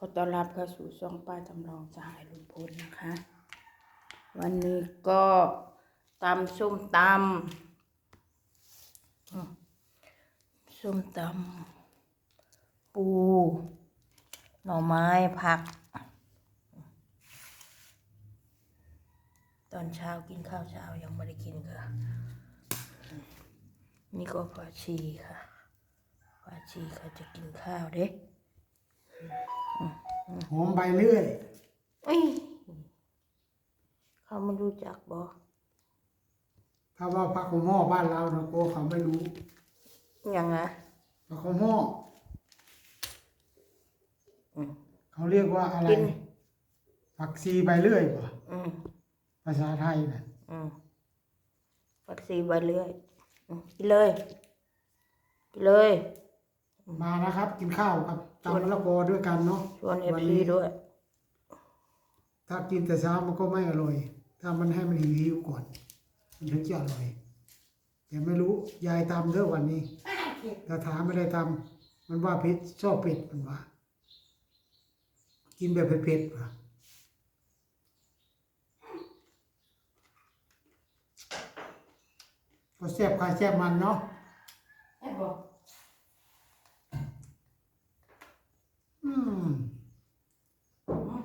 ขอต้อนรับเข้าสู่ช่องป้าจำลองสหายลุงพลนะคะ วันนี้ก็ตำส้มตำส้มตำปู หน่อไม้ผัก ตอนเช้ากินข้าวเช้ายังไม่ได้กินค่ะ นี่ก็ปลาชีค่ะปลาชีเขาจะกินข้าวเด้ หอมใบเลื่อยเอ้ยเขาไม่รู้จักบอถ้าว่าพักของหม้อบ้านเรานะโกเขาไม่รู้ยังไงพักของหม้ออืมเขาเรียกว่าอะไรกินผักซีใบเลื่อยป่ะอืมภาษาไทยนะอืมปักซีใบเลื่อยอืมกินเลยกินเลย มานะครับ กินข้าวกับตำมะละกอด้วยกันเนาะชวนเอฟวัซีนี้ด้วย ถ้ากินแต่เช้ามันก็ไม่อร่อย ถ้ามันให้มันหิวๆก่อน มันถึงจะอร่อยแต่ไม่รู้ยายตำเด้อวันนี้ถ้าถามไม่ได้ตำมันว่าเผ็ดชอบเผ็ดมันว่า กินแบบเผ็ดๆป่ะก็แซ่บใครแซ่บมันเนาะ ไอ้บอกอืม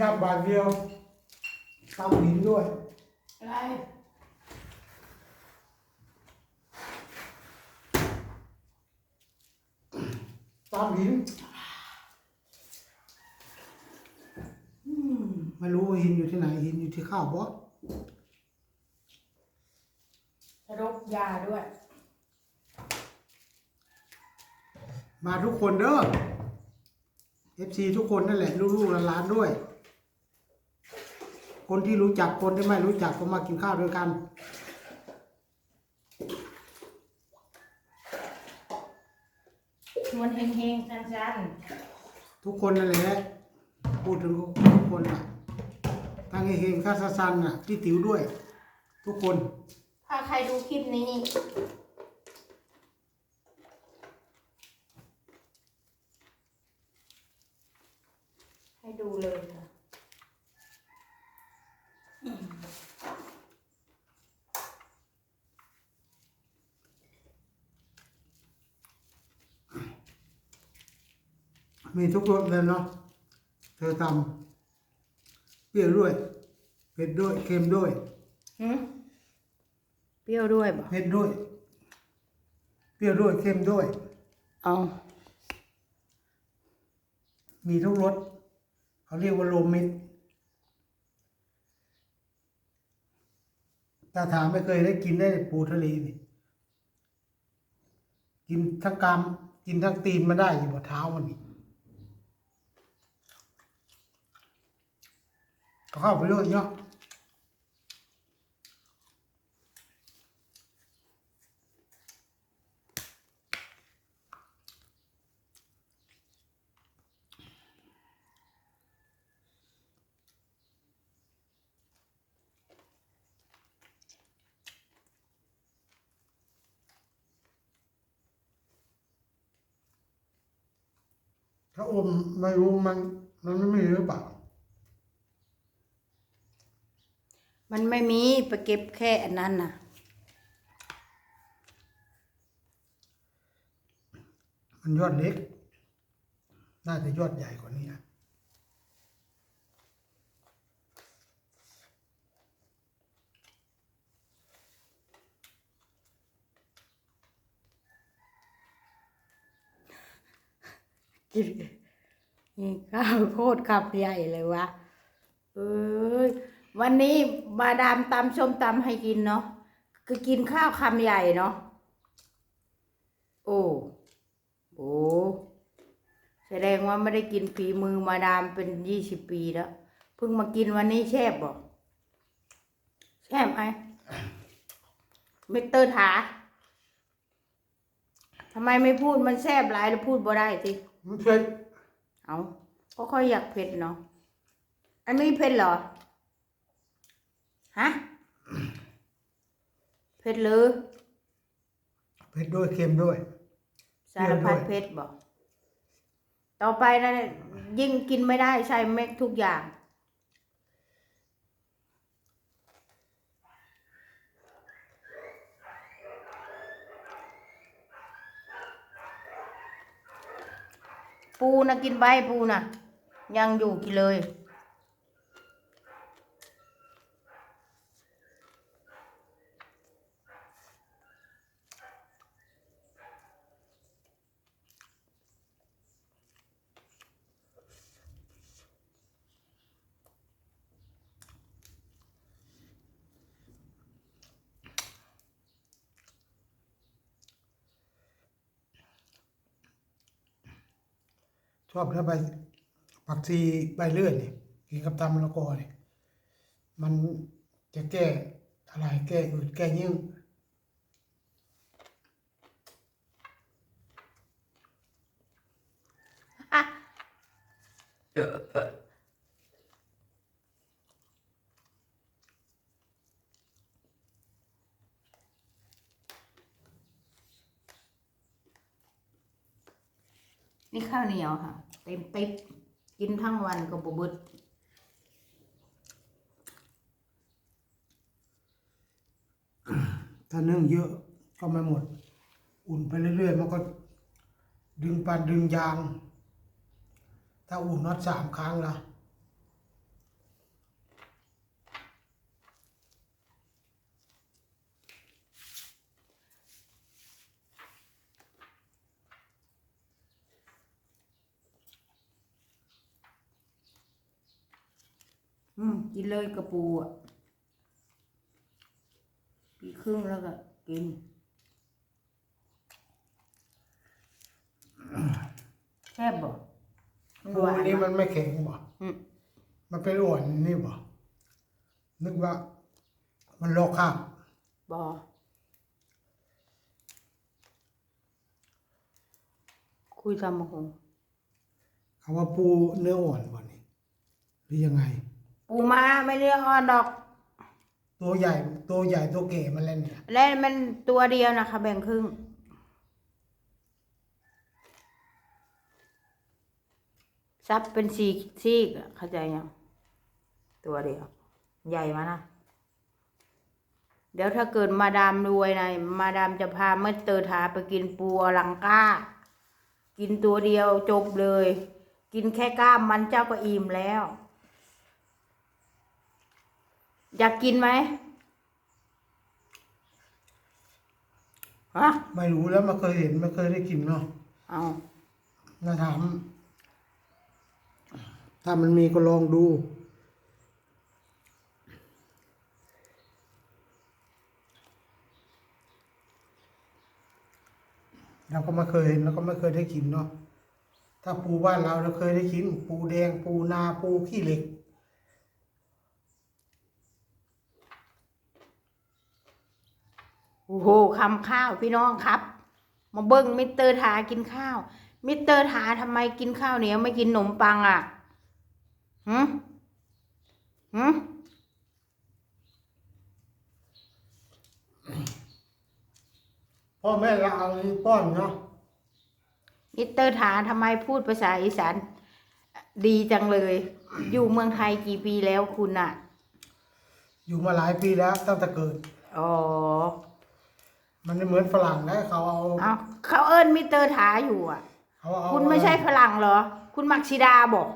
ดับบาทเดียวเตาหินด้วยอะไรตาหินไม่รู้ว่าหินอยู่ที่ไหนหินอยู่ที่ข้าวบอสรบยาด้วย มาทุกคนเด้อ FC ทุกคนนั่นแหละ ลูกๆหลานๆด้วย คนที่รู้จักคนที่ไม่รู้จักก็มากินข้าวด้วยกันชวนเฮงๆสั้นทุกคนนั่นแหละ พูดถึงทุกคนอะทางเฮงๆข้าซันอะพี่ติ๋วด้วย ทุกคน ๆ ถ้าใครดูคลิปนี้ ให้ดูเลยค่ะ มีทุกรสเลยเนาะเธอทำเปรี้ยวด้วยเผ็ดด้วยเค็มด้วยหืมเปรี้ยวด้วยบ่เผ็ดด้วย เปรี้ยวด้วยเค็มด้วย เอามีทุกรสเขาเรียกว่าโลมิดถ้าถามไม่เคยได้กินได้ปูทะเลนี่กินทั้งกรามกินทั้งตีนมาได้อยู่บนเท้ามันนี่ เข้าไปเรื่อยเนาะถ้าอมไม่รู้มันมันไม่มีหรือเปล่า มันไม่มีไปเก็บแค่อันนั้นน่ะ มันยอดเล็ก น่าจะยอดใหญ่กว่านี้นะกินนี่ข้าวโคตรขับใหญ่เลยวะเอ้ย วันนี้มาดามตำส้มตำให้กินเนาะคือกินข้าวคำใหญ่เนาะโอ้โหแสดงว่าไม่ได้กินฝีมือมาดามเป็นยี่สิบปีแล้วเพิ่งมากินวันนี้แซ่บบอกแซ่บไหมมิสเตอร์ถาทำไมไม่พูดมันแซ่บหลายแล้วพูดบ่ได้สิมันเผ็ดเอาก็ค่อยอยากเผ็ดเนาะอันนี้เผ็ดเหรอ ฮะเผ็ดหรือเผ็ดด้วยเค็มด้วยสารพัดเพชรบอกต่อไปนะยิ่งกินไม่ได้ใช้เม็ดทุกอย่าง ปูนะกินไปปูนะยังอยู่กินเลย ชอบแล้วใบผักชีใบเลื่อยนี่กินกับตำมะละกอนี่มันจะแก้อะไรแก้อืดแก้ยิ่งนี่ข้าวเหนียวค่ะ เต็มปิ๊บกินทั้งวันก็บบึดถ้านึ่งเยอะก็ไม่หมด อุ่นไปเรื่อยๆ มันก็ ดึงปันดึงยาง ถ้าอุ่นน็อตสามครั้งละ อืมกินเลยกระปูอะปีครึ่งแล้วก็กิน แซ่บบ่มันปูหวานนี้ไหมมันไม่แข็งบ่อืมมันเป็นอ่อนนี่บ่นึกว่า มันลอกข้างบ่คุยทำมะฮงคำว่าปูเนื้ออ่อนบ่นี่หรือยังไง ปูมาไม่เรียกอ่อนดอก ตัวใหญ่ตัวใหญ่ตัวเก๋มันเล่นเนี่ยและมันตัวเดียวนะคะ แบ่งครึ่ง ซับเป็นซีกซีกอะเข้าใจยังตัวเดียว ใหญ่มานะเดี๋ยวถ้าเกิดมาดามรวยนะมาดามจะพาเมื่อเตอร์ทาไปกินปูอลังก้า กินตัวเดียวจบเลย กินแค่กล้ามมันเจ้าก็อิ่มแล้ว อยากกินไหมฮะไม่รู้แล้วไม่เคยเห็นไม่เคยได้กินเนาะเอาน่าถามถ้ามันมีก็ลองดู เราก็ไม่เคยเห็นเราก็ไม่เคยได้กินเนาะถ้าปูบ้านเราเราเคยได้กิน ปูแดงปูนาปูขี้เหล็ก โอ้โหคำข้าวพี่น้องครับ มาเบิ้งมิสเตอร์ถากินข้าว มิสเตอร์ถาทำไมกินข้าวเหนียวไม่กินขนมปังอะหืมหืมพ่อแม่เราเอานี้ป้อนเนาะมิสเตอร์ถาทำไมพูดภาษาอีสานดีจังเลย อยู่เมืองไทยกี่ปีแล้วคุณอะ อยู่มาหลายปีแล้วตั้งแต่เกิด อ๋อ มันไม่เหมือนฝรั่งนะเขาเอาเอาเขาเอิ้นมิสเตอร์ถาอยู่อะ เขาเอาคุณไม่ใช่ฝรั่งเหรอ คุณมักชิดาบอก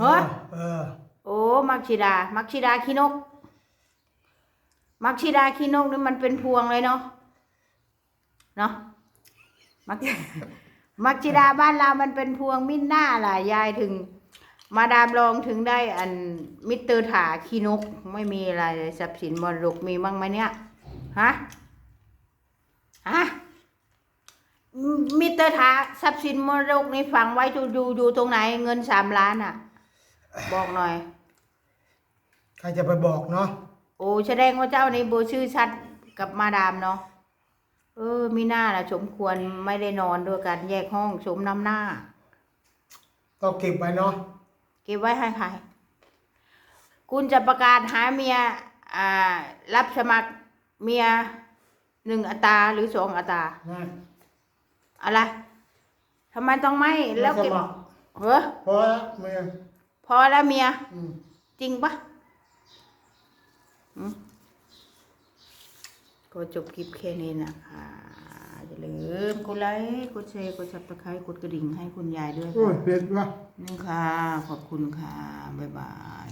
เอเฮ้อยเออ โอ้มักชิดา มักชิดาขี้นก มักชิดาขี้นกนี่มันเป็นพวงเลยเนาะเนาะมักมักชิดาบ้านเรามันเป็นพวงมินหน้าล่ะยายถึง มาดามลองถึงได้อันมิสเตอร์ถาขี้นก ไม่มีอะไรเลยทรัพย์สินมรดกมีบ้างไหมเนี่ยฮะ ฮะมิสเตอร์ถาทรัพย์สินมรดกนี่ฝังไว้อยู่อยู่อยู่ตรงไหน เงินสามล้านอะ บอกหน่อย ใครจะไปบอกเนาะโอ้แสดงว่าเจ้านี่โบชื่อชัดกับมาดามเนาะเออมีหน้าล่ะสมควรไม่ได้นอนด้วยกัน แยกห้องสมน้ำหน้า ต้องเก็บไว้เนาะเก็บไว้ให้ใครคุณจะประกาศหาเมียอ่า รับสมัครเมีย หนึ่งอัตราหรือสองอัตรานะอะไรทำไมต้องไม่แล้วเก็บสมัครเฮ้อพอละเมียพอแล้วเมีย อืมจริงปะอืมก็จบคลิปแค่นี้นะคะอย่าลืมกดไลค์กดแชร์กดซับสไครต์กดกระดิ่งให้คุณยายด้วยโอ้ค่ะยเผ็ดว่ะ นี่ค่ะ ขอบคุณค่ะ บ๊ายบาย